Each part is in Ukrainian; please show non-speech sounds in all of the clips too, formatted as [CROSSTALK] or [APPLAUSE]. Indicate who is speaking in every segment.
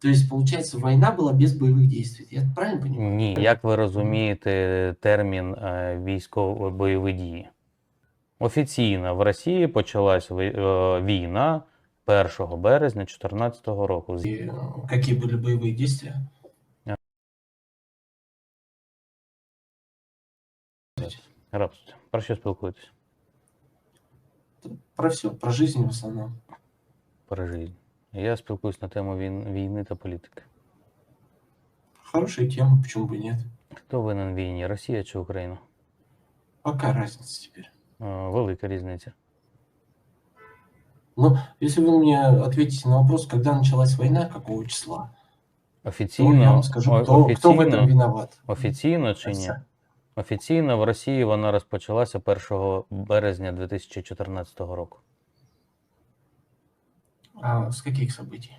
Speaker 1: То есть, получается, война была без боевых действий. Я правильно понимаю?
Speaker 2: Ні, як ви розумієте термін е, військово бойові дії? Офіційно в Росії почалась ви- е, війна 1 березня 2014 року. З-
Speaker 1: И, э, какие были боевые действия?
Speaker 2: Рапсуйте. Про що спілкуєтесь?
Speaker 1: Про все, про жизнь в основном.
Speaker 2: Про життя. Я спілкуюсь на тему війн- війни та політики.
Speaker 1: Хорошая тема, почему бы нет?
Speaker 2: Хто винен в війні? Росія чи Україна?
Speaker 1: А какая разница теперь?
Speaker 2: Е, Велика різниця.
Speaker 1: Но если вы мне ответите на вопрос, когда началась война, какого числа, то я
Speaker 2: Офіційно,
Speaker 1: вам скажу,
Speaker 2: о-
Speaker 1: кто, кто в этом
Speaker 2: офіційно,
Speaker 1: виноват.
Speaker 2: офіційно чи ні? Офіційно в Росії вона розпочалася 1 березня 2014 року.
Speaker 1: А с каких событий?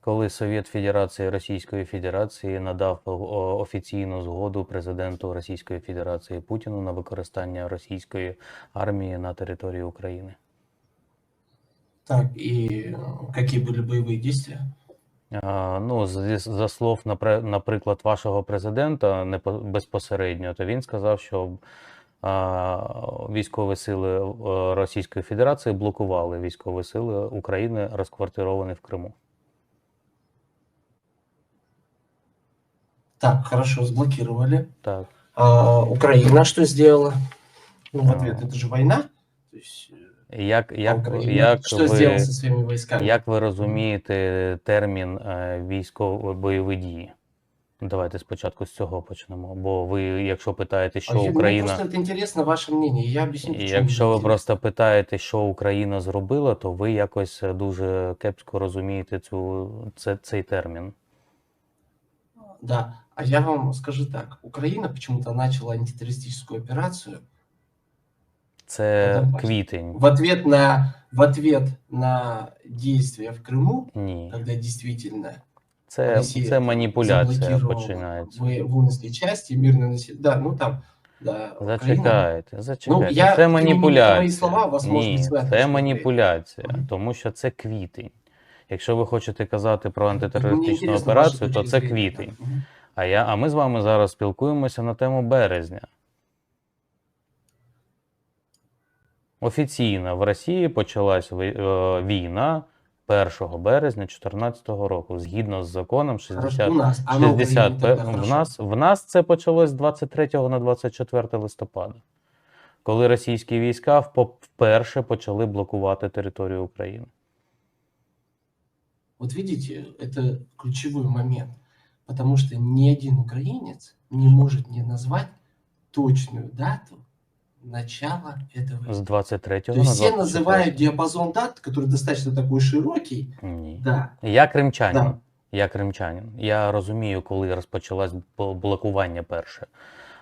Speaker 2: Коли Совєт Федерації Російської Федерації надав о, офіційну згоду президенту Російської Федерації Путіну на використання російської армії на території України.
Speaker 1: Так, и э, какие были боевые действия?
Speaker 2: А, ну, з- за слов, напре- наприклад, вашого президента не по- безпосередньо, то він сказав, що а, військові сили е, Російської Федерації блокували військові сили України, розквартировані в Криму.
Speaker 1: Так, хорошо, заблокировали.
Speaker 2: Так.
Speaker 1: А Украина что сделала? Ну, в ответ, это же война. То есть, э,
Speaker 2: Як, як, як,
Speaker 1: сделала
Speaker 2: ви,
Speaker 1: со своими войсками?
Speaker 2: як ви розумієте термін е, військово бойові дії? Давайте спочатку з цього почнемо. Бо ви, якщо питаєте,
Speaker 1: А
Speaker 2: що
Speaker 1: я- Мне
Speaker 2: Україна.
Speaker 1: просто это интересно, ваше мнение. Я объясню,
Speaker 2: І
Speaker 1: почему.
Speaker 2: Якщо ви
Speaker 1: мне
Speaker 2: просто питаєте, що Україна зробила, то ви якось е, дуже кепсько розумієте цю, це, цей термін.
Speaker 1: интересно. Да, а я вам скажу так. Украина почему-то начала антитеррористическую операцию
Speaker 2: Це
Speaker 1: Донбасі.
Speaker 2: квітень.
Speaker 1: в ответ на, в ответ на действия в Крыму,
Speaker 2: Ні.
Speaker 1: когда действительно
Speaker 2: це,
Speaker 1: Росія
Speaker 2: це маніпуляція починається.
Speaker 1: во- воинские части, мирное население. Да, ну там, да,
Speaker 2: Зачекайте, зачекайте.
Speaker 1: Ну, я,
Speaker 2: це маніпуляція.
Speaker 1: мої слова, вас
Speaker 2: Ні, це маніпуляція, тому що це квітень. Якщо ви хочете казати про антитерористичну
Speaker 1: інтересно
Speaker 2: операцію, то це квітень. А, я, а ми з вами зараз спілкуємося на тему березня. Офіційно в Росії почалась е, війна 1 березня 2014 року, згідно з законом 60,
Speaker 1: у нас, а на Україні
Speaker 2: 60 в
Speaker 1: хорошо.
Speaker 2: нас в нас це почалось з 23 на 24 листопада, коли російські війська вперше почали блокувати територію України.
Speaker 1: Вот видите, это ключевой момент, потому что ни один украинец не может не назвать точную дату начала этого.
Speaker 2: З 23
Speaker 1: То
Speaker 2: на
Speaker 1: есть все
Speaker 2: 24.
Speaker 1: называют диапазон дат, который достаточно такой широкий.
Speaker 2: Ні.
Speaker 1: Да,
Speaker 2: Я кримчанин.
Speaker 1: Да.
Speaker 2: Я кримчанин. Я розумію, коли розпочалось бл- блокування перше.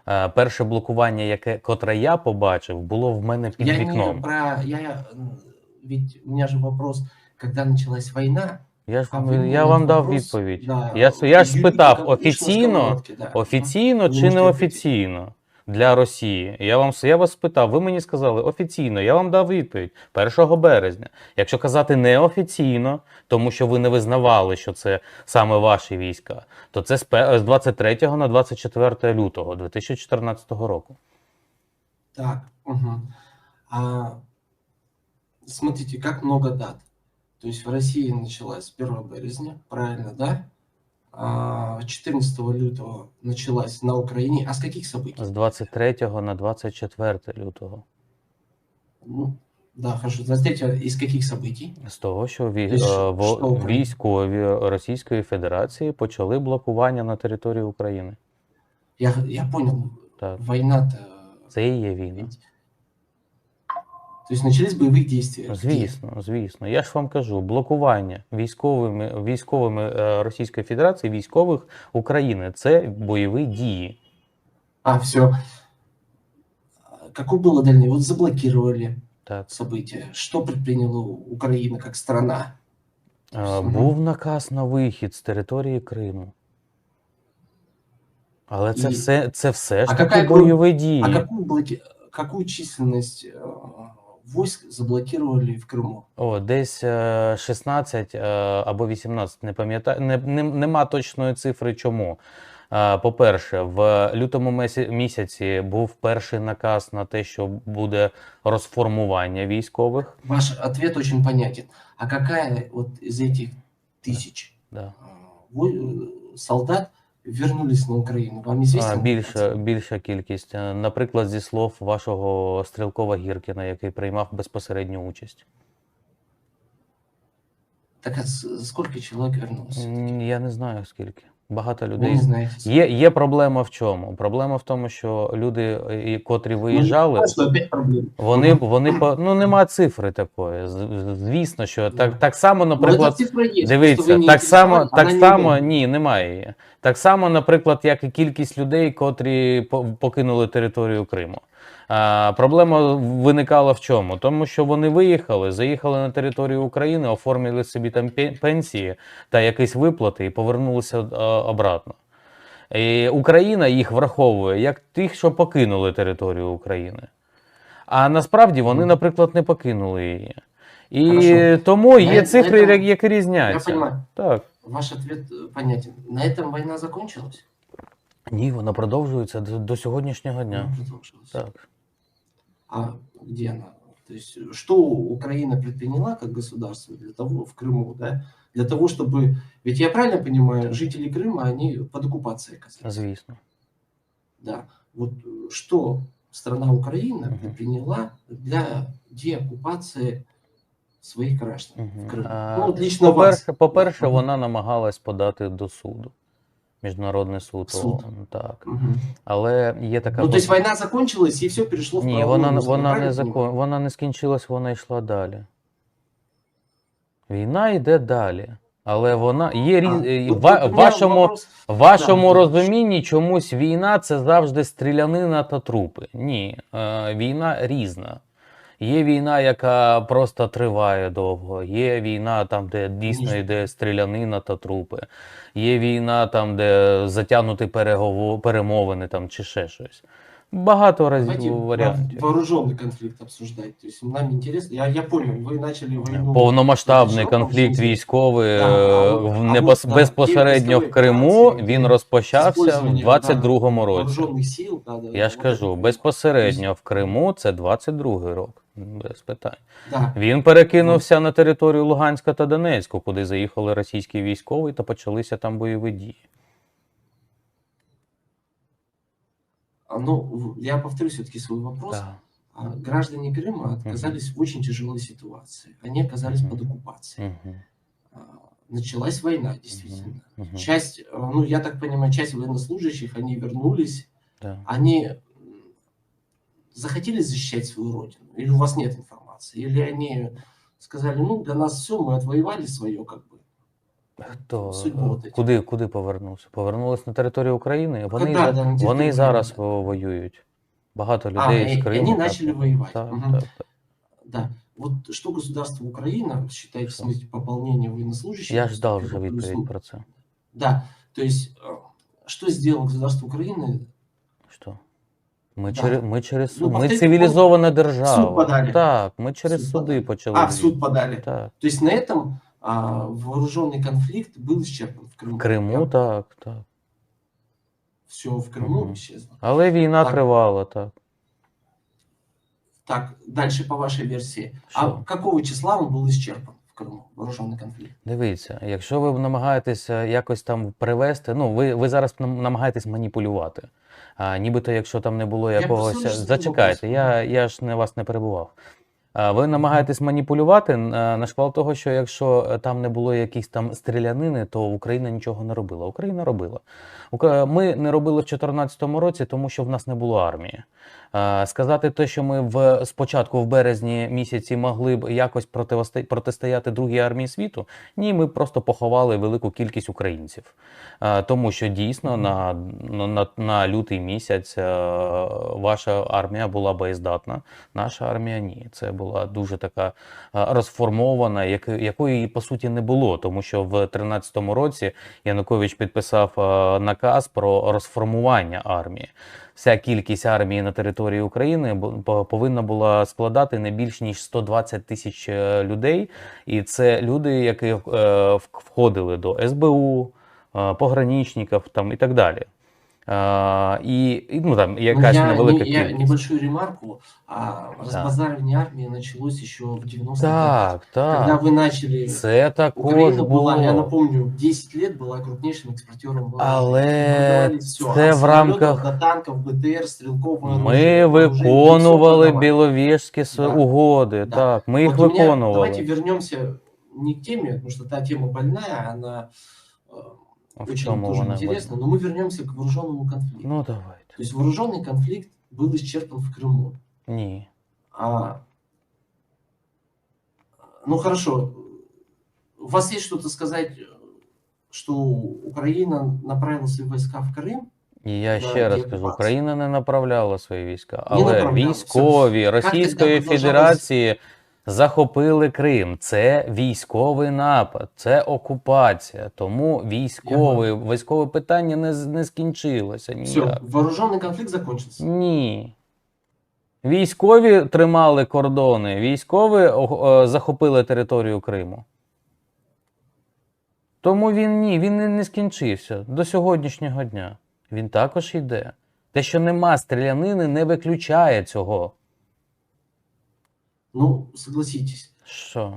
Speaker 2: Е, Перше блокування, яке котре я побачив, було в мене під
Speaker 1: я не
Speaker 2: вікном.
Speaker 1: про... Я, м, ведь у меня же вопрос, когда началась война.
Speaker 2: Я ж
Speaker 1: а
Speaker 2: вам,
Speaker 1: вы
Speaker 2: я
Speaker 1: мне
Speaker 2: вам дав
Speaker 1: вопрос,
Speaker 2: відповідь.
Speaker 1: да,
Speaker 2: Я, с- я ж
Speaker 1: юридика
Speaker 2: спитав
Speaker 1: вышла с
Speaker 2: офіційно,
Speaker 1: сковородки, да.
Speaker 2: офіційно
Speaker 1: Ви
Speaker 2: чи не
Speaker 1: можете
Speaker 2: офіційно для Росії. Я вам я вас спитав, ви мені сказали офіційно. Я вам дав відповідь 1 березня. Якщо казати неофіційно, тому що ви не визнавали, що це саме ваші війська, то це з 23 на 24 лютого 2014 року.
Speaker 1: Так, мгм. а, смотрите, как много дат. То есть в России началась с 1 березня, правильно, да? А, 14 лютого началась на Украине. А с каких событий?
Speaker 2: З 23 на 24 лютого.
Speaker 1: Ну, да, хорошо. 23 из каких событий?
Speaker 2: З того, що ві...
Speaker 1: Тобто,
Speaker 2: е,
Speaker 1: що-
Speaker 2: во-
Speaker 1: що
Speaker 2: військові Російської Федерації почали блокування на території України.
Speaker 1: Я, я понял,
Speaker 2: Так,
Speaker 1: война-то...
Speaker 2: це і є війна.
Speaker 1: ведь- То есть начались боевые действия. Где?
Speaker 2: Звісно, звісно. Я ж вам кажу, блокування військовими військовими е, Російської Федерації військових України це бойові дії.
Speaker 1: А, все. Какое было дальнее? Вот заблокировали
Speaker 2: Так
Speaker 1: события. Что предприняла Украина как страна?
Speaker 2: Е,
Speaker 1: Мгм.
Speaker 2: був наказ на вихід з території Криму. Але це
Speaker 1: І-
Speaker 2: все це все ж
Speaker 1: А
Speaker 2: таки
Speaker 1: какая
Speaker 2: бойові дії.
Speaker 1: А какую, блоки... какую численность э, войск заблокировали в Крыму?
Speaker 2: О, десь е, 16 е, або 18, не пам'ятаю. Не, не, нема точної цифри. Чому? Е, По-перше, в лютому месі- місяці був перший наказ на те, що буде розформування військових.
Speaker 1: Ваш ответ очень понятен. А какая вот из этих тысяч
Speaker 2: Да.
Speaker 1: а, вой- э, солдат Вернулись на Україну? Вам?
Speaker 2: А, більша, більша кількість. Е, Наприклад, зі слов вашого стрілкова Гіркіна, який приймав безпосередню участь.
Speaker 1: Так а с- сколько человек вернулось?
Speaker 2: М, Я не знаю скільки. Багато
Speaker 1: Вы
Speaker 2: людей.
Speaker 1: не знаете.
Speaker 2: Є, є проблема в чому? Проблема в тому, що люди, е, і- котрі виїжджали,
Speaker 1: Ну, что опять проблемы.
Speaker 2: вони, вони по ну нема цифри такої. З- з- Звісно, що так,
Speaker 1: Ну.
Speaker 2: так само,
Speaker 1: Ну,
Speaker 2: наприклад,
Speaker 1: эта цифра есть.
Speaker 2: Дивіться,
Speaker 1: просто вы не
Speaker 2: так само,
Speaker 1: интересовали,
Speaker 2: так
Speaker 1: она не
Speaker 2: само
Speaker 1: была.
Speaker 2: ні, немає її. Так само, наприклад, як і кількість людей, котрі по- покинули територію Криму. А, проблема виникала в чому? Тому що вони виїхали, заїхали на територію України, оформили собі там пе- пенсії та якісь виплати і повернулися е, обратно. І Україна їх враховує як тих, що покинули територію України. А насправді вони,
Speaker 1: Мгм.
Speaker 2: наприклад, не покинули її. І
Speaker 1: Хорошо.
Speaker 2: тому
Speaker 1: На
Speaker 2: є
Speaker 1: е-
Speaker 2: цифри,
Speaker 1: на этом-
Speaker 2: які
Speaker 1: Я
Speaker 2: різняться.
Speaker 1: понимаю.
Speaker 2: Так.
Speaker 1: Ваш ответ э, понятен. На этом война закончилась?
Speaker 2: Ні, вона продовжується до, до сьогоднішнього дня.
Speaker 1: Она продолжилась.
Speaker 2: Так.
Speaker 1: А где она? То есть, э, что Украина предприняла как государство для того, в Крыму, да, для того, чтобы... Ведь я правильно понимаю, жители Крыма, они под оккупацией оказались.
Speaker 2: Звісно.
Speaker 1: Да. Вот э, что страна Украина
Speaker 2: Мгм.
Speaker 1: предприняла для деоккупации своих граждан
Speaker 2: Мгм.
Speaker 1: в Крыму?
Speaker 2: А,
Speaker 1: Ну, вот лично вас.
Speaker 2: По-перше, по-перше,
Speaker 1: Мгм.
Speaker 2: вона намагалась подати до суду. Міжнародний суд.
Speaker 1: Суд.
Speaker 2: Так.
Speaker 1: Мгм.
Speaker 2: Але є така.
Speaker 1: Ну, то есть
Speaker 2: пос-
Speaker 1: война закончилась, и все перешло в
Speaker 2: Ні, вона, вона, не закон... вона не скінчилась, вона йшла далі. Війна йде далі. Але вона є різ... е, ва-
Speaker 1: у
Speaker 2: вашому,
Speaker 1: вопрос.
Speaker 2: В вашому
Speaker 1: Да, да.
Speaker 2: розумінні чомусь війна це завжди стрілянина та трупи. Ні, е, війна різна. Є війна, яка просто триває довго. Є війна там, де дійсно
Speaker 1: Ні.
Speaker 2: йде стрілянина та трупи. Є війна там, де затягнуті перегово... перемовини там, чи ще щось. Багато
Speaker 1: Давайте
Speaker 2: разів варіантів.
Speaker 1: вооруженный конфликт обсуждать. То есть нам интересно, я, я понял, вы начали войну.
Speaker 2: Повномасштабний
Speaker 1: Широкому
Speaker 2: конфлікт
Speaker 1: сенсі.
Speaker 2: військовий
Speaker 1: Да,
Speaker 2: е,
Speaker 1: а от-
Speaker 2: в
Speaker 1: а
Speaker 2: непос-
Speaker 1: от, да,
Speaker 2: безпосередньо
Speaker 1: ті
Speaker 2: в Криму
Speaker 1: військові
Speaker 2: він
Speaker 1: операції,
Speaker 2: розпочався в
Speaker 1: Использование,
Speaker 2: 22-му
Speaker 1: да,
Speaker 2: році.
Speaker 1: Вооруженных сил, да, да,
Speaker 2: Я ж
Speaker 1: вот
Speaker 2: кажу,
Speaker 1: это.
Speaker 2: безпосередньо в Криму це 22-й рок. Без питань.
Speaker 1: Да.
Speaker 2: Він перекинувся на територію Луганська та Донецьку, куди заїхали російські військові та почалися там бойові дії.
Speaker 1: Ну, я повторю все-таки свой вопрос.
Speaker 2: Так.
Speaker 1: А, Граждане Крыма оказались в очень тяжелой ситуации. Они оказались
Speaker 2: Мгм.
Speaker 1: под оккупацией. А, Началась война, действительно.
Speaker 2: Мгм.
Speaker 1: Часть, ну, я так понимаю, часть военнослужащих, они вернулись,
Speaker 2: Так.
Speaker 1: они захотели защищать свою родину? Или у вас нет информации? Или они сказали, ну, для нас все, мы отвоевали свое, как бы.
Speaker 2: Хто
Speaker 1: Судьбу от эти.
Speaker 2: куди, куди повернувся? Повернулись на територію України. Вони,
Speaker 1: Когда, да, на
Speaker 2: вони
Speaker 1: территорию
Speaker 2: і зараз
Speaker 1: Украины.
Speaker 2: во- воюють. Багато
Speaker 1: А,
Speaker 2: людей
Speaker 1: и-
Speaker 2: з
Speaker 1: и
Speaker 2: Криму.
Speaker 1: они
Speaker 2: так,
Speaker 1: начали
Speaker 2: так.
Speaker 1: воевать.
Speaker 2: Так,
Speaker 1: Мгм.
Speaker 2: так, так.
Speaker 1: Да. Вот что государство Украина считает в
Speaker 2: Что?
Speaker 1: смысле пополнения военнослужащих?
Speaker 2: Я ждав
Speaker 1: как
Speaker 2: вже
Speaker 1: бы плюс,
Speaker 2: відповідь
Speaker 1: ну,
Speaker 2: про це.
Speaker 1: Да, то есть э, что сделало государство Украины?
Speaker 2: Що? Ми,
Speaker 1: Да.
Speaker 2: через, ми через
Speaker 1: Ну,
Speaker 2: суд. Ми
Speaker 1: повторюю,
Speaker 2: цивілізована держава.
Speaker 1: подали.
Speaker 2: Так, ми через
Speaker 1: Суд
Speaker 2: суди
Speaker 1: подали.
Speaker 2: почали.
Speaker 1: А, в суд подали.
Speaker 2: Так.
Speaker 1: То есть на этом а, вооруженный конфликт был исчерпан в Крыму.
Speaker 2: В Криму, так, так.
Speaker 1: Все в Крыму
Speaker 2: Мгм.
Speaker 1: исчезло.
Speaker 2: Але війна
Speaker 1: Так.
Speaker 2: тривала, так.
Speaker 1: Так, дальше по вашей версии. А
Speaker 2: Что?
Speaker 1: какого числа он был исчерпан в Крыму, вооруженный конфликт?
Speaker 2: Дивіться, якщо ви намагаєтеся якось там привести, ну ви, ви зараз нам- намагаєтесь маніпулювати. А, нібито, якщо там не було якогось.
Speaker 1: просто
Speaker 2: Зачекайте, я, я ж не вас не перебував. А, Ви намагаєтесь маніпулювати е, на шквал того, що якщо е, там не було якісь там стрілянини, то Україна нічого не робила. Україна робила. Ми не робили в 2014 році, тому що в нас не було армії. Е, Сказати те, що ми в спочатку в березні місяці могли б якось протистояти другій армії світу, ні, ми просто поховали велику кількість українців. Е, Тому що дійсно на, на, на, лютий місяць е, ваша армія була боєздатна, наша армія ні. Це була дуже така е, розформована, як, якої по суті не було, тому що в 2013 році Янукович підписав е, наказ про розформування армії. вся кількість армії на території України повинна була складати не більш ніж 120 тисяч е, людей. І це люди, які входили до СБУ, пограничників там і так далі. Е, і, і ну там
Speaker 1: Ну,
Speaker 2: якась
Speaker 1: я,
Speaker 2: невелика
Speaker 1: не- я
Speaker 2: кількість.
Speaker 1: небольшую ремарку. А, разбазаривание армии началось еще в 90-х годах.
Speaker 2: Так,
Speaker 1: Когда
Speaker 2: так.
Speaker 1: вы начали...
Speaker 2: Це також
Speaker 1: Украина была, я
Speaker 2: було.
Speaker 1: напомню, 10 лет была крупнейшим экспортером вооружений.
Speaker 2: Але
Speaker 1: Продавали всё,
Speaker 2: це
Speaker 1: от
Speaker 2: в
Speaker 1: самолетов
Speaker 2: рамках-
Speaker 1: До танков, БТР, стрелкового
Speaker 2: Ми
Speaker 1: оружия, вооружений,
Speaker 2: виконували
Speaker 1: всё продавали.
Speaker 2: біловіжські с-
Speaker 1: Да.
Speaker 2: угоди.
Speaker 1: Да.
Speaker 2: Так, ми їх
Speaker 1: Вот у меня-
Speaker 2: виконували.
Speaker 1: Давайте вернемся не к теме, потому что та тема больная, она э,
Speaker 2: В
Speaker 1: очень
Speaker 2: чому
Speaker 1: тоже
Speaker 2: вона
Speaker 1: интересна, но мы вернемся к вооруженному конфликту.
Speaker 2: Ну давайте.
Speaker 1: То есть вооруженный конфликт был исчерпан в Крыму.
Speaker 2: Ні.
Speaker 1: А, ну хорошо, у вас есть что-то сказать, что Украина направила свои войска в Крым?
Speaker 2: І я
Speaker 1: Да,
Speaker 2: ще раз
Speaker 1: є
Speaker 2: кажу,
Speaker 1: окупація.
Speaker 2: Україна не направляла свої війська,
Speaker 1: Не
Speaker 2: але
Speaker 1: направляла,
Speaker 2: військові
Speaker 1: все.
Speaker 2: Російської
Speaker 1: Як тоді
Speaker 2: Федерації захопили Крим. Це військовий напад, це окупація. Тому військове, військове питання не, не скінчилося
Speaker 1: Все,
Speaker 2: ніяк.
Speaker 1: вооруженный конфликт закончился.
Speaker 2: Ні. Військові тримали кордони, військові о, захопили територію Криму. Тому він ні, він не, не скінчився до сьогоднішнього дня. Він також йде. Те, що нема стрілянини, не виключає цього.
Speaker 1: Ну, согласитесь.
Speaker 2: Що?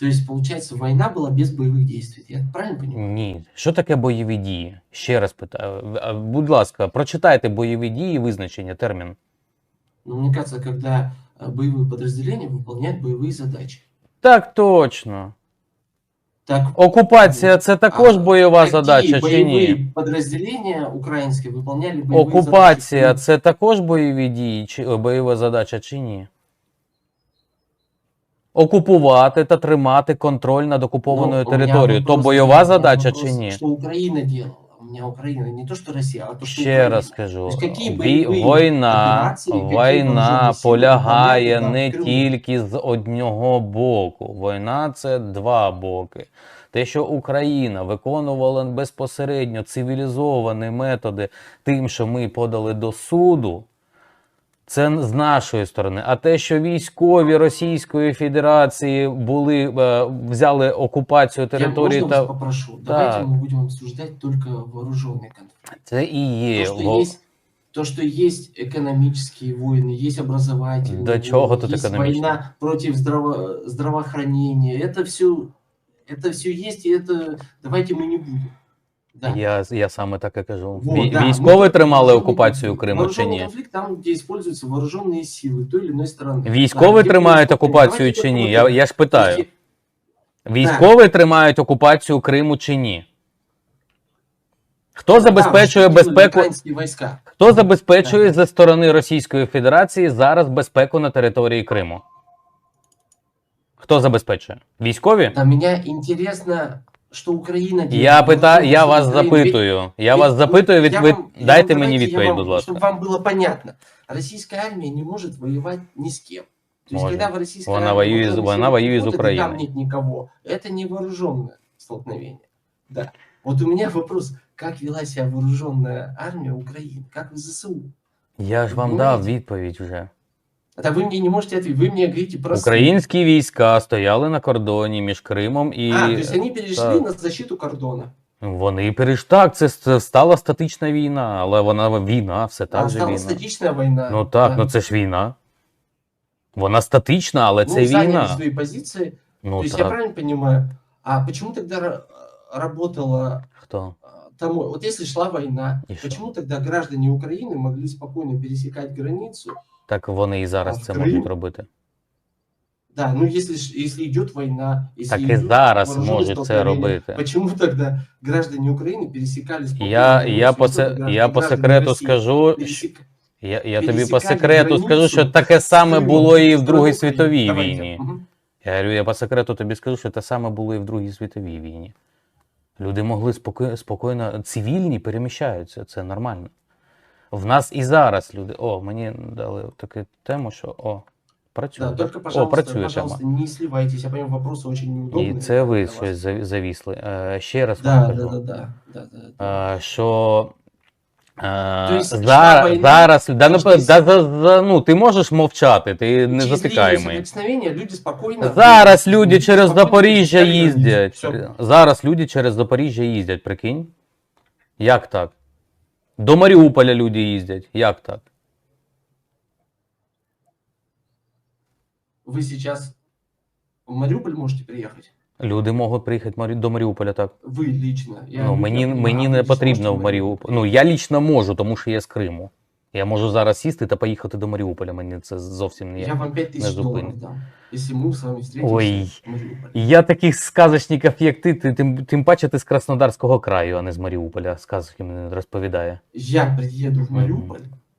Speaker 1: То есть, получается, война была без боевых действий. Я правильно понимаю?
Speaker 2: Ні. Що таке бойові дії? Ще раз питаю. А, Будь ласка, прочитайте бойові дії, визначення, термін.
Speaker 1: Но мне кажется, когда э, боевые подразделения выполняют боевые задачи.
Speaker 2: Так точно.
Speaker 1: Так,
Speaker 2: Окупація це також
Speaker 1: а
Speaker 2: бойова
Speaker 1: какие
Speaker 2: задача чи ні?
Speaker 1: боевые подразделения украинские выполняли боевые
Speaker 2: Окупація
Speaker 1: задачи?
Speaker 2: це також бойові дії, чи о, бойова задача чи ні? Окупувати та тримати контроль над окупованою
Speaker 1: Ну,
Speaker 2: територією. То бойова задача
Speaker 1: вопрос,
Speaker 2: чи ні?
Speaker 1: Что Украина делала? У меня Украина, не то, что Россия, а то, что
Speaker 2: Ще
Speaker 1: Украина.
Speaker 2: раз кажу,
Speaker 1: Тобто які
Speaker 2: вій- війна, війна полягає
Speaker 1: виконують
Speaker 2: не тільки з одного боку. Війна це два боки. Те, що Україна виконувала безпосередньо цивілізовані методи тим, що ми подали до суду, це з нашої сторони. А те, що військові Російської Федерації були, е, взяли окупацію
Speaker 1: Я
Speaker 2: території
Speaker 1: можно вас
Speaker 2: та
Speaker 1: попрошу? Давайте
Speaker 2: Так.
Speaker 1: мы будем обсуждать только вооруженный конфликт.
Speaker 2: це і є.
Speaker 1: То, что
Speaker 2: во-
Speaker 1: есть, то, что есть экономические войны, есть образовательные
Speaker 2: Да
Speaker 1: войны,
Speaker 2: чего тут
Speaker 1: есть
Speaker 2: экономичные?
Speaker 1: война против здраво- здравоохранения. Это все, это все есть, и это давайте мы не будем. Да.
Speaker 2: Я, я саме так і кажу.
Speaker 1: Вот,
Speaker 2: Вій-
Speaker 1: да, мы
Speaker 2: Військові
Speaker 1: только
Speaker 2: тримали
Speaker 1: вооруженный
Speaker 2: окупацію
Speaker 1: конфликт.
Speaker 2: Криму чи
Speaker 1: Вооруженный
Speaker 2: ні?
Speaker 1: конфликт там, где используются вооруженные силы той или иной стороны.
Speaker 2: Військові
Speaker 1: где
Speaker 2: тримають
Speaker 1: происходит-
Speaker 2: окупацію
Speaker 1: Давайте
Speaker 2: чи ні?
Speaker 1: только
Speaker 2: Я,
Speaker 1: вот
Speaker 2: я ж питаю.
Speaker 1: Если-
Speaker 2: Військові тримають окупацію Криму чи ні? Хто
Speaker 1: Да,
Speaker 2: забезпечує
Speaker 1: что делали
Speaker 2: безпеку?
Speaker 1: украинские войска?
Speaker 2: Хто забезпечує зі сторони Російської Федерації зараз безпеку на території Криму? Хто забезпечує? Військові?
Speaker 1: Да, меня интересно, что Украина делает.
Speaker 2: Я питаю,
Speaker 1: Вооруженные
Speaker 2: я
Speaker 1: силы
Speaker 2: вас
Speaker 1: Украины.
Speaker 2: запитую. Я
Speaker 1: Ведь-
Speaker 2: вас запитую,
Speaker 1: я
Speaker 2: відповідь.
Speaker 1: вам- я
Speaker 2: Дайте
Speaker 1: вам
Speaker 2: мені
Speaker 1: давайте, я
Speaker 2: відповідь,
Speaker 1: вам-
Speaker 2: будь ласка.
Speaker 1: Чтобы вам было понятно. Российская армия не может воевать ни с кем. То есть,
Speaker 2: Может.
Speaker 1: когда в российской
Speaker 2: Она
Speaker 1: армии
Speaker 2: воюет с-
Speaker 1: вооруженные
Speaker 2: она
Speaker 1: силы
Speaker 2: воюет с
Speaker 1: приходят, и Там
Speaker 2: Украиной.
Speaker 1: нет никого. Это не вооруженное столкновение. Да. Вот у меня вопрос, как вела себя вооруженная армия Украины? Как в ЗСУ?
Speaker 2: Я ж вам
Speaker 1: Ну,
Speaker 2: дав
Speaker 1: знаете,
Speaker 2: відповідь вже.
Speaker 1: Да вы мне не можете ответить, вы мне говорите про...
Speaker 2: Українські війська стояли на кордоні між Кримом і.
Speaker 1: А, то есть они перешли
Speaker 2: так.
Speaker 1: на защиту кордона.
Speaker 2: Вони перейш... Так, це, це стала статична війна, але вона війна, все так
Speaker 1: а
Speaker 2: же
Speaker 1: стала
Speaker 2: війна.
Speaker 1: статичная война.
Speaker 2: Ну так,
Speaker 1: Да.
Speaker 2: ну це ж війна. Вона статична, але це
Speaker 1: ну, заняли
Speaker 2: війна.
Speaker 1: свои позиции.
Speaker 2: Ну
Speaker 1: То есть я
Speaker 2: так.
Speaker 1: правильно понимаю? А почему тогда ра- работала
Speaker 2: Хто?
Speaker 1: а, тому, вот если шла война,
Speaker 2: И что?
Speaker 1: почему тогда граждане Украины могли спокойно пересекать границу?
Speaker 2: Так вони і зараз
Speaker 1: А в
Speaker 2: це
Speaker 1: Крым?
Speaker 2: можуть робити.
Speaker 1: Да, ну если, ж- если идет война, если
Speaker 2: Так і
Speaker 1: идут
Speaker 2: зараз
Speaker 1: вооруженные
Speaker 2: можуть це
Speaker 1: столкновения,
Speaker 2: робити.
Speaker 1: Почему тогда граждане Украины пересекали спокойно
Speaker 2: Я,
Speaker 1: границу,
Speaker 2: я,
Speaker 1: и
Speaker 2: по,
Speaker 1: только
Speaker 2: се-
Speaker 1: граждане-
Speaker 2: я по
Speaker 1: граждане
Speaker 2: секрету
Speaker 1: России
Speaker 2: скажу,
Speaker 1: пересек-
Speaker 2: я, я тобі по
Speaker 1: пересікали
Speaker 2: секрету
Speaker 1: границю
Speaker 2: скажу, що
Speaker 1: з
Speaker 2: таке саме
Speaker 1: Кримом,
Speaker 2: було і в
Speaker 1: з
Speaker 2: Другій
Speaker 1: сторони
Speaker 2: світовій
Speaker 1: України.
Speaker 2: війні.
Speaker 1: Давайте. Мгм.
Speaker 2: Я говорю, я по секрету тобі скажу, що те саме було і в Другій світовій війні. Люди могли спокійно, спокійно цивільні переміщаються, це нормально. В нас і зараз люди. О, мені дали таку тему, що о, працює.
Speaker 1: Да, только,
Speaker 2: о,
Speaker 1: пожалуйста,
Speaker 2: працює тема.
Speaker 1: пожалуйста, не сливайтесь. Я понимаю, вопросы очень неудобные.
Speaker 2: І це ви
Speaker 1: для вас.
Speaker 2: щось за- завісли. Е, ще раз вам
Speaker 1: Да,
Speaker 2: кажу.
Speaker 1: да, да, да, да, да, да.
Speaker 2: Е, що Е,
Speaker 1: То есть, шла
Speaker 2: зараз,
Speaker 1: війна,
Speaker 2: зараз да, ну,
Speaker 1: почалась-
Speaker 2: да, за- за- ну, ти можеш мовчати, ти не
Speaker 1: Через
Speaker 2: затикай
Speaker 1: линию
Speaker 2: мене.
Speaker 1: соприкосновения люди спокойно...
Speaker 2: Зараз люди через
Speaker 1: спокойно
Speaker 2: Запоріжжя
Speaker 1: пересекали границу.
Speaker 2: їздять.
Speaker 1: Всё.
Speaker 2: Зараз люди через Запоріжжя їздять, прикинь. Як так? До Маріуполя люди їздять. Як так?
Speaker 1: Вы сейчас в Мариуполь можете приехать?
Speaker 2: Люди можуть приїхати Марі- до Маріуполя, так.
Speaker 1: Вы лично. Я
Speaker 2: ну,
Speaker 1: не
Speaker 2: мені,
Speaker 1: понимаю,
Speaker 2: мені
Speaker 1: вы
Speaker 2: не
Speaker 1: здесь
Speaker 2: потрібно
Speaker 1: можете
Speaker 2: в Маріуполь. Ну, я лічно можу, тому що я з Криму. Я можу зараз сісти та поїхати до Маріуполя. Мені це зовсім не
Speaker 1: Я
Speaker 2: є.
Speaker 1: вам 5000
Speaker 2: не зупинить.
Speaker 1: долларов дам, если мы с вами встретимся
Speaker 2: Ой.
Speaker 1: в Мариуполе.
Speaker 2: І Я таких сказочників, як ти, ти тим, тим паче ти з Краснодарського краю, а не з Маріуполя. Сказки мені розповідає.
Speaker 1: Я приеду в
Speaker 2: Мгм.
Speaker 1: Мариуполь,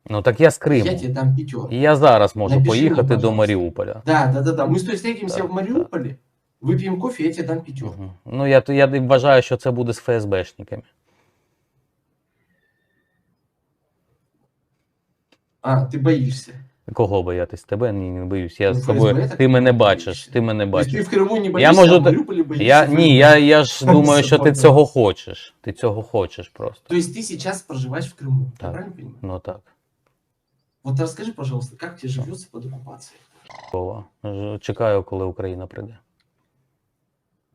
Speaker 2: Ну так я з Криму.
Speaker 1: я тебе дам пятерку.
Speaker 2: І я зараз можу
Speaker 1: Напиши
Speaker 2: поїхати
Speaker 1: мені,
Speaker 2: до
Speaker 1: пожалуйста.
Speaker 2: Маріуполя.
Speaker 1: Да, да, да, да. Мы с тобой встретимся
Speaker 2: Так,
Speaker 1: в Мариуполе, выпьем кофе, я тебе дам пятерку.
Speaker 2: Мгм. Ну, я, я вважаю, що це буде з ФСБшниками.
Speaker 1: А, ты боишься.
Speaker 2: Кого боятись? Тебе ні, не боюсь. Я
Speaker 1: Ну,
Speaker 2: з тобою.
Speaker 1: ФСБ так
Speaker 2: Ти мене
Speaker 1: не
Speaker 2: бачиш,
Speaker 1: боїшся.
Speaker 2: ти мене
Speaker 1: То есть
Speaker 2: бачиш.
Speaker 1: ты в Крыму не боишься,
Speaker 2: можу
Speaker 1: а в
Speaker 2: да-
Speaker 1: Мариуполе боишься.
Speaker 2: Я
Speaker 1: ФСБ.
Speaker 2: ні, я, я ж думаю, що ти
Speaker 1: Собака.
Speaker 2: цього хочеш. Ти цього хочеш просто.
Speaker 1: То есть ты сейчас проживаешь в Крыму, я
Speaker 2: Так.
Speaker 1: правильно понимаю?
Speaker 2: Ну так.
Speaker 1: Вот расскажи, пожалуйста, как тебе живется под оккупацией?
Speaker 2: Вова. Ж- Чекаю, коли Україна прийде.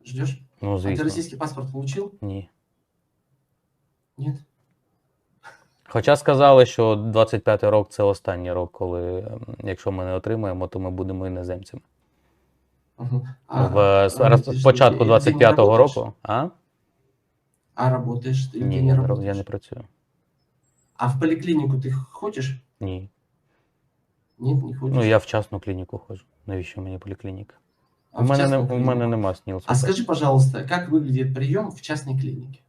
Speaker 1: Ждешь?
Speaker 2: Ну,
Speaker 1: А ты
Speaker 2: звісно.
Speaker 1: российский паспорт получил?
Speaker 2: Ні.
Speaker 1: Нет?
Speaker 2: Хоча сказали, що 25-й рок це останній рок, коли ем, якщо ми не отримаємо, то ми будемо іноземцями.
Speaker 1: Ага.
Speaker 2: В з-
Speaker 1: а
Speaker 2: раз-
Speaker 1: ты
Speaker 2: з
Speaker 1: что,
Speaker 2: початку
Speaker 1: где не
Speaker 2: 25-го
Speaker 1: работаешь?
Speaker 2: року. А?
Speaker 1: А работаешь? Ты
Speaker 2: Ні,
Speaker 1: где
Speaker 2: я
Speaker 1: не
Speaker 2: не, ро-
Speaker 1: работаешь?
Speaker 2: я не працюю.
Speaker 1: А в поликлинику ты хочешь?
Speaker 2: Ні.
Speaker 1: Нет, не хочешь.
Speaker 2: Ну, я в частну клініку ходжу. Навіщо мені поліклініка?
Speaker 1: А
Speaker 2: у,
Speaker 1: в
Speaker 2: мене не,
Speaker 1: частную
Speaker 2: у
Speaker 1: клинику?
Speaker 2: мене нема СНІЛСу.
Speaker 1: А скажи, пожалуйста, как выглядит прием в частной клинике?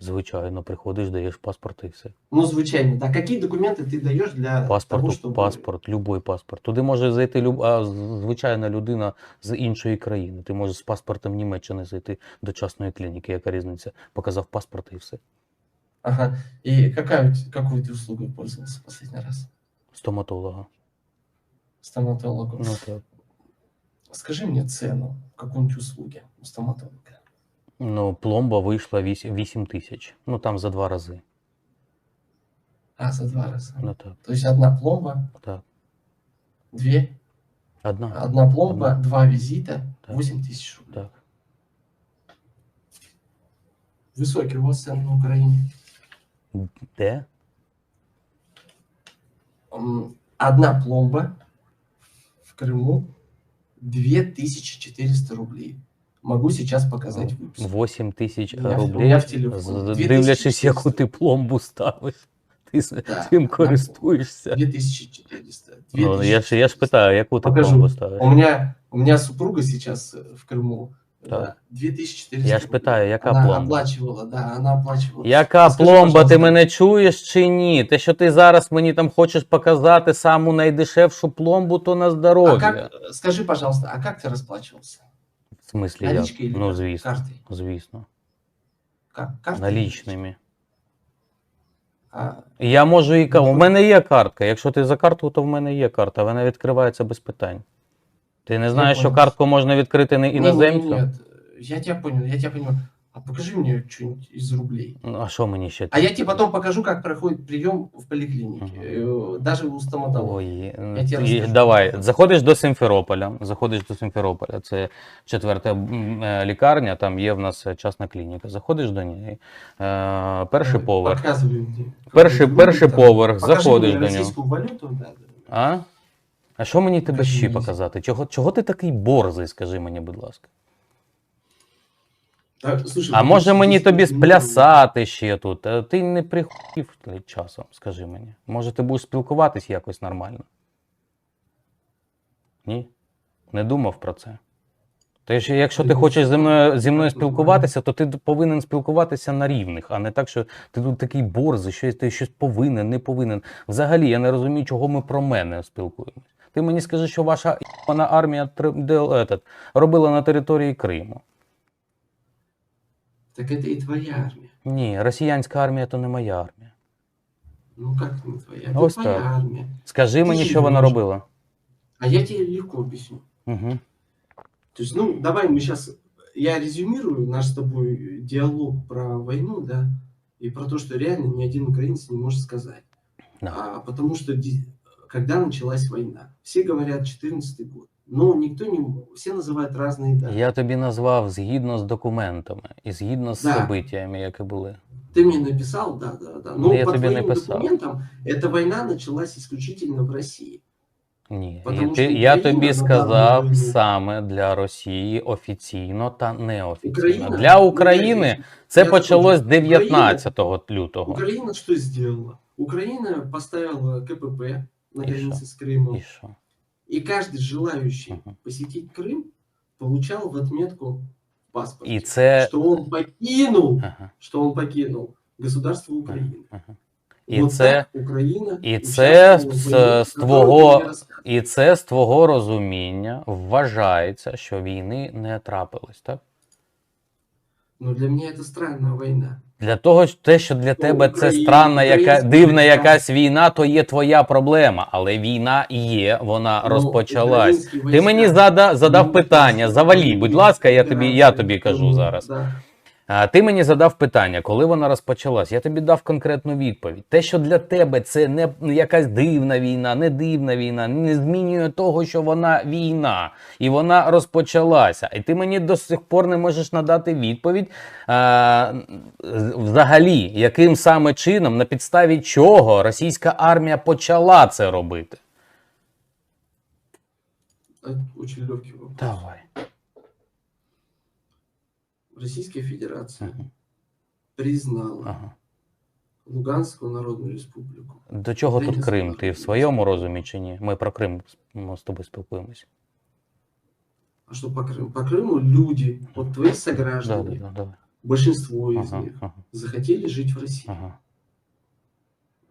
Speaker 2: Звичайно, приходиш, даєш паспорт і все.
Speaker 1: Ну, звучайно, да. Какие документы ты даешь для
Speaker 2: Паспорт,
Speaker 1: того, чтобы...
Speaker 2: паспорт, любой паспорт. Туди може зайти люб... а, з- звичайна людина з іншої країни. Ти можеш з паспортом Німеччини зайти до частної клініки. Яка різниця? Показав паспорт і все.
Speaker 1: Ага. И какая, у те- какой ты услугой пользовался последний раз?
Speaker 2: Стоматолога.
Speaker 1: Стоматологу.
Speaker 2: Ну так.
Speaker 1: Скажи мне цену какой-нибудь услуги у стоматолога.
Speaker 2: Ну, пломба вийшла 8, 8 тисяч. Ну там за два рази.
Speaker 1: А, за два раза.
Speaker 2: Ну так,
Speaker 1: То есть одна пломба,
Speaker 2: так.
Speaker 1: две,
Speaker 2: Одна.
Speaker 1: одна пломба,
Speaker 2: Одна.
Speaker 1: два визита,
Speaker 2: Так.
Speaker 1: 8 тысяч рублей.
Speaker 2: Так.
Speaker 1: Высокий у вас цены на Украине.
Speaker 2: Де?
Speaker 1: Одна пломба в Крыму 2400 рублей. Могу сейчас показать выпуск.
Speaker 2: 8 тисяч
Speaker 1: У мене- у
Speaker 2: рублей.
Speaker 1: мене в телефоні.
Speaker 2: з-
Speaker 1: 2400.
Speaker 2: Дивлячись, яку ти пломбу ставиш. Ти з-
Speaker 1: Да,
Speaker 2: цим
Speaker 1: одна
Speaker 2: користуєшся.
Speaker 1: 2400.
Speaker 2: Ну, я ж, я ж питаю, яку ти
Speaker 1: Покажу.
Speaker 2: пломбу ставиш.
Speaker 1: У меня, у меня супруга сейчас э, в Крыму.
Speaker 2: Так.
Speaker 1: Да, 2400
Speaker 2: Я ж
Speaker 1: рублей.
Speaker 2: питаю, яка
Speaker 1: она
Speaker 2: пломба?
Speaker 1: оплачивала, да, она оплачивала.
Speaker 2: Яка
Speaker 1: Скажи,
Speaker 2: пломба, ти
Speaker 1: пожалуйста,
Speaker 2: мене чуєш чи ні? Те, що ти зараз мені там хочеш показати саму найдешевшу пломбу, то на
Speaker 1: А
Speaker 2: здоров'я.
Speaker 1: как, скажи, пожалуйста, а как ты расплачивался?
Speaker 2: В
Speaker 1: или
Speaker 2: Ну, звісно,
Speaker 1: Карти?
Speaker 2: звісно.
Speaker 1: Как? Картой?
Speaker 2: Налічними.
Speaker 1: А,
Speaker 2: Я можу і ка-
Speaker 1: Ну,
Speaker 2: У мене є картка. Якщо ти за картку, то в мене є карта. Вона відкривається без питань. Ти не знаєш, що картку можна відкрити не
Speaker 1: не, Ні,
Speaker 2: ні,
Speaker 1: нет, я тебе понял, я тебе понял. А покажи мне что-нибудь из рублей.
Speaker 2: Ну, а що мені ще?
Speaker 1: А я тебе потом покажу, как проходит прием в поликлинике, э, даже у стоматолога.
Speaker 2: Ой,
Speaker 1: Я
Speaker 2: е,
Speaker 1: тебе
Speaker 2: і- давай. Заходиш до Симферополя. Заходиш до Симферополя. Це четверта е, лікарня, там є в нас е, частна клініка. Заходиш до неї. Е, перший поверх.
Speaker 1: Показывай.
Speaker 2: Перший- перший поверх, заходиш до нього.
Speaker 1: валюту, да, да.
Speaker 2: А? А що мені тебе ще показати? Чого, чого ти такий борзий, скажи мені, будь ласка.
Speaker 1: А, слушай,
Speaker 2: А
Speaker 1: ну,
Speaker 2: може мені тобі сплясати ще тут? Е, Ти не прихуїв часом, скажи мені. Може, ти будеш спілкуватись якось нормально? Ні? Не думав про це. Ти ж, якщо ти хочеш зі мною, зі мною спілкуватися, то ти повинен спілкуватися на рівних, а не так, що ти тут такий борзий, що ти щось повинен, не повинен. Взагалі, я не розумію, чого ми про мене спілкуємось. Ти мені скажи, що ваша ***на армія тр- де, этот, робила на території Криму.
Speaker 1: Так это и твоя армия.
Speaker 2: Ні, росіянська армія то не моя армія.
Speaker 1: Ну как не твоя? Это
Speaker 2: Вот
Speaker 1: твоя
Speaker 2: так.
Speaker 1: армия.
Speaker 2: Скажи
Speaker 1: Ти
Speaker 2: мені,
Speaker 1: ж
Speaker 2: що вона
Speaker 1: можеш.
Speaker 2: робила.
Speaker 1: А я тебе легко объясню.
Speaker 2: Угу.
Speaker 1: То есть, ну, давай мы сейчас... Я резюмирую наш с тобой диалог про войну, да. и про то, что реально ни один украинец не может сказать.
Speaker 2: Да.
Speaker 1: А, потому что ди- когда началась война, все говорят 14 год, но никто не, все называют разные даты.
Speaker 2: Я тобі назвав згідно з документами і згідно з
Speaker 1: Да.
Speaker 2: событиями, які були.
Speaker 1: Ты мне написал, да, да, да.
Speaker 2: Ну,
Speaker 1: Но
Speaker 2: я
Speaker 1: по
Speaker 2: тебе
Speaker 1: твоим
Speaker 2: написал.
Speaker 1: документам эта война началась исключительно в России.
Speaker 2: Ні,
Speaker 1: Потому
Speaker 2: і ти,
Speaker 1: що
Speaker 2: я
Speaker 1: Україна
Speaker 2: тобі
Speaker 1: на
Speaker 2: сказав
Speaker 1: даному війні-
Speaker 2: саме для Росії офіційно та неофіційно.
Speaker 1: Україна,
Speaker 2: Для
Speaker 1: ну,
Speaker 2: України
Speaker 1: я-
Speaker 2: це
Speaker 1: я
Speaker 2: почалось
Speaker 1: скажу, Україна-
Speaker 2: 19 лютого.
Speaker 1: Украина что сделала? Украина поставила КПП на
Speaker 2: И
Speaker 1: границе
Speaker 2: шо?
Speaker 1: с Крымом.
Speaker 2: І що?
Speaker 1: И каждый желающий
Speaker 2: Мгм.
Speaker 1: посетить Крым получал в отметку в паспорте,
Speaker 2: І це.
Speaker 1: что он покинул,
Speaker 2: Ага,
Speaker 1: что он покинул государство Украины.
Speaker 2: ага. І
Speaker 1: вот
Speaker 2: це-
Speaker 1: так Украина
Speaker 2: і це
Speaker 1: участвовала в
Speaker 2: з-
Speaker 1: войне,
Speaker 2: з
Speaker 1: которую
Speaker 2: твого-
Speaker 1: ты мне рассказывал.
Speaker 2: І це з твого розуміння вважається, що війни не трапилось, так?
Speaker 1: Но для меня это странная война.
Speaker 2: Для того, те, що для тебе це странна, яка дивна якась війна, то є твоя проблема. Але війна є, вона розпочалась. Ти мені зада, задав питання. Завалі, будь ласка, я тобі, я тобі кажу
Speaker 1: ну,
Speaker 2: зараз. Ти мені задав питання, коли вона розпочалась. Я тобі дав конкретну відповідь. Те, що для тебе це не якась дивна війна, не дивна війна, не змінює того, що вона війна, і вона розпочалася. І ти мені до сих пор не можеш надати відповідь а, взагалі, яким саме чином, на підставі чого російська армія почала це робити.
Speaker 1: Очень легкий вопрос.
Speaker 2: Давай.
Speaker 1: Российская Федерация
Speaker 2: Ага.
Speaker 1: признала
Speaker 2: Ага.
Speaker 1: Луганскую Народную Республику.
Speaker 2: До чого тут Крим? Ти в своєму розумі чи ні? Ми про Крим ми з тобою спілкуємося.
Speaker 1: А что по Крыму? По Крыму люди, вот твои
Speaker 2: Да,
Speaker 1: сограждане,
Speaker 2: да, да, давай.
Speaker 1: большинство из
Speaker 2: Ага,
Speaker 1: них,
Speaker 2: ага,
Speaker 1: захотели жить в России.
Speaker 2: ага,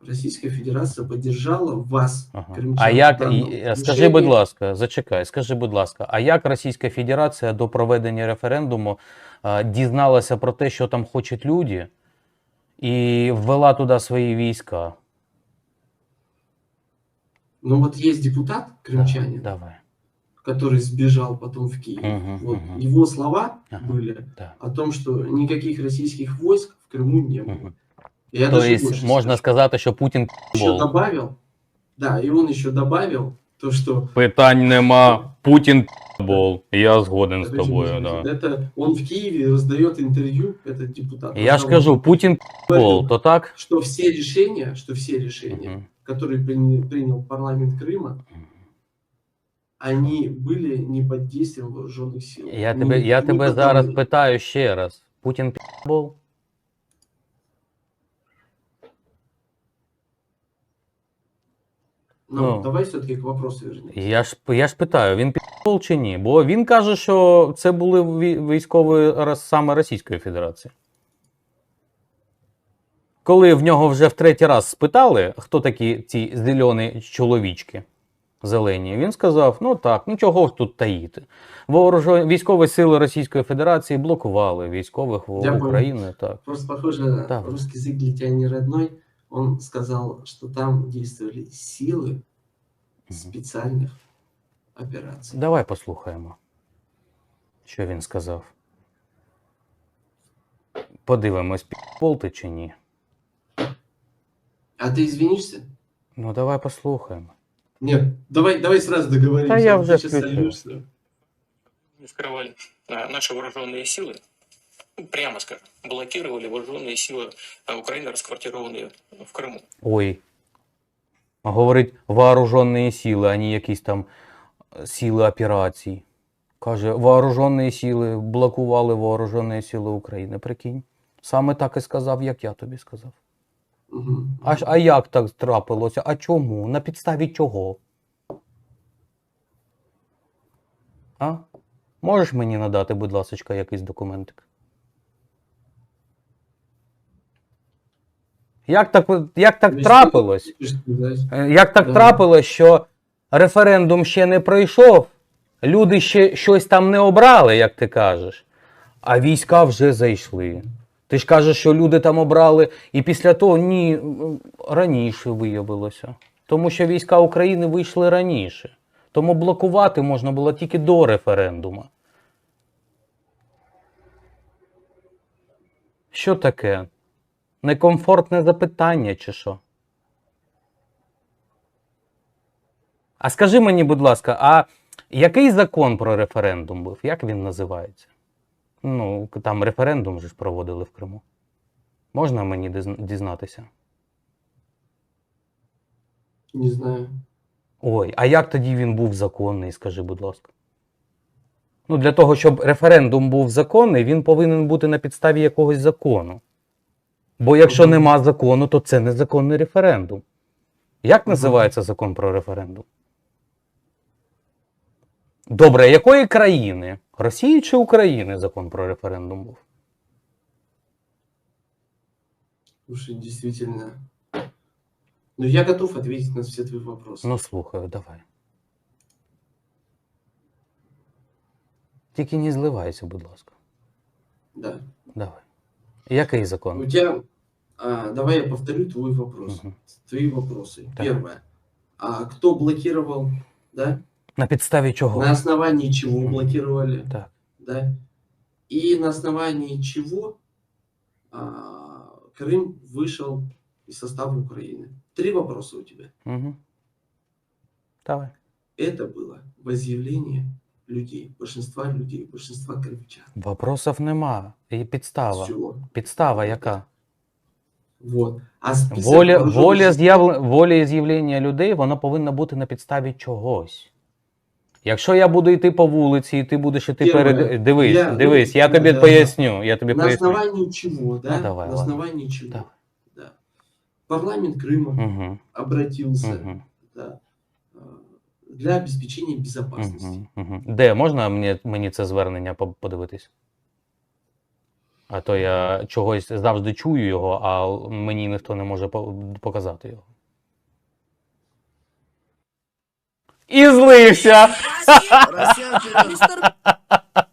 Speaker 1: Российская Федерация поддержала вас,
Speaker 2: ага.
Speaker 1: кримчан,
Speaker 2: А як, і- е, скажи, будь ласка, зачекай, скажи, будь ласка, а як Російська Федерація до проведення референдуму дізналася про те, що там хочуть люди, і ввела туди свої війська?
Speaker 1: Ну вот есть депутат, крымчанин,
Speaker 2: Давай.
Speaker 1: который сбежал потом в Киев.
Speaker 2: Мгм,
Speaker 1: вот
Speaker 2: мгм.
Speaker 1: его слова
Speaker 2: Ага.
Speaker 1: были
Speaker 2: Да.
Speaker 1: о том, что никаких российских войск в Крыму не было.
Speaker 2: Мгм.
Speaker 1: Я
Speaker 2: То
Speaker 1: даже
Speaker 2: есть
Speaker 1: больше
Speaker 2: можна
Speaker 1: скажу.
Speaker 2: сказати, що Путін
Speaker 1: еще
Speaker 2: бол.
Speaker 1: добавил, да, и он еще добавил то, что
Speaker 2: Питань нема. Путін бол. Я згоден з
Speaker 1: Подожди,
Speaker 2: тобою.
Speaker 1: подожди,
Speaker 2: Да.
Speaker 1: это он в Киеве раздает интервью, этот депутат.
Speaker 2: Я ж
Speaker 1: раздал
Speaker 2: кажу, Путін бол, то так?
Speaker 1: что все решения, что все решения,
Speaker 2: Мгм.
Speaker 1: которые приня- принял парламент Крыма, они были не под действием вооруженных сил.
Speaker 2: Я
Speaker 1: Ни-
Speaker 2: тебе, я
Speaker 1: ни
Speaker 2: тебе
Speaker 1: потому-
Speaker 2: зараз питаю ще раз. Путін бол?
Speaker 1: Ну,
Speaker 2: ну.
Speaker 1: давай все-таки к вопросу вернемся.
Speaker 2: Я ж, я ж питаю, він підпол чи ні? Бо він каже, що це були ві- військові саме Російської Федерації. Коли в нього вже в третій раз спитали, хто такі ці зелені чоловічки зелені, він сказав: ну так, ну чого тут таїти? Вооружо... Військові сили Російської Федерації блокували військових в
Speaker 1: понял.
Speaker 2: Так.
Speaker 1: Просто похоже,
Speaker 2: Да.
Speaker 1: русский язык для тебя не родной. Он сказал, что там действовали силы специальных операций.
Speaker 2: Давай послухаємо, що він сказав. Подивимось, підпол ти чи ні.
Speaker 1: А ты извинишься?
Speaker 2: Ну, давай послухаємо.
Speaker 1: Нет, давай, давай сразу договоримся.
Speaker 2: Да я
Speaker 1: а то
Speaker 2: уже
Speaker 1: ты щас
Speaker 2: включил.
Speaker 1: сольёшься.
Speaker 3: не скрывали а, наши вооруженные силы, ну, прямо скажем, блокировали вооруженные силы а, Украины, расквартированные в Крыму.
Speaker 2: Ой. Говорить вооружені сили, а не якісь там е, сили операцій. Каже, вооружені сили блокували вооружені сили України. Прикинь. Саме так і сказав, як я тобі сказав.
Speaker 1: Мгм.
Speaker 2: А, ж- а як так трапилося? А чому? На підставі чого? А? Можеш мені надати, будь ласка, якийсь документик? Як так, як так трапилось? Е, Як так трапилось, що референдум ще не пройшов, люди ще щось там не обрали, як ти кажеш, а війська вже зайшли. Ти ж кажеш, що люди там обрали, і після того ні, раніше виявилося. Тому що війська України вийшли раніше. Тому блокувати можна було тільки до референдуму. Що таке? Некомфортне запитання, чи що? А скажи мені, будь ласка, а який закон про референдум був? Як він називається? Ну, там референдум же ж проводили в Криму. Можна мені дізнатися?
Speaker 1: Не знаю.
Speaker 2: Ой, а як тоді він був законний, скажи, будь ласка? Ну, для того, щоб референдум був законний, він повинен бути на підставі якогось закону. Бо якщо нема закону, то це незаконний референдум. Як називається закон про референдум? Добре, якої країни? Росії чи України закон про референдум був?
Speaker 1: Слушай, действительно. Ну, я готов ответить на все твои вопросы.
Speaker 2: Ну, слухаю, давай. Тільки не зливайся, будь ласка.
Speaker 1: Да.
Speaker 2: Давай. Який
Speaker 1: У
Speaker 2: закон?
Speaker 1: тебя, а, давай я повторю твой вопрос.
Speaker 2: Мгм.
Speaker 1: Твои вопросы.
Speaker 2: Так.
Speaker 1: Первое. А кто блокировал, да?
Speaker 2: На підставі чого?
Speaker 1: На основании чего
Speaker 2: Мгм.
Speaker 1: блокировали,
Speaker 2: Так.
Speaker 1: да? И на основании чего а, Крым вышел из состава Украины? Три вопроса у тебя.
Speaker 2: Угу. Давай.
Speaker 1: Это было возъявление людей, большинства людей, большинства крымчан.
Speaker 2: Вопросов нема. І підстава.
Speaker 1: Всё.
Speaker 2: Підстава яка?
Speaker 1: Вот. А список
Speaker 2: Воля,
Speaker 1: вооруженных
Speaker 2: воля,
Speaker 1: сил-
Speaker 2: з'яв... воля з'явлення людей, вона повинна бути на підставі чогось. Якщо я буду йти по вулиці, і ти будеш іти
Speaker 1: Первое.
Speaker 2: перед. Дивись,
Speaker 1: Я-
Speaker 2: дивись, я
Speaker 1: ну,
Speaker 2: тобі
Speaker 1: да.
Speaker 2: поясню. Я тобі
Speaker 1: На
Speaker 2: поясню.
Speaker 1: основании чего, да?
Speaker 2: Ну, давай,
Speaker 1: на
Speaker 2: ладно.
Speaker 1: основании чего?
Speaker 2: Давай.
Speaker 1: Да. Парламент Крыма
Speaker 2: Угу,
Speaker 1: обратился
Speaker 2: угу,
Speaker 1: да, а, для обеспечения безопасности.
Speaker 2: угу, угу. Де можна мені, мені це звернення по- подивитись? А то я чогось завжди чую його, а мені ніхто не може показати його. І злився!
Speaker 4: Мистер [LAUGHS]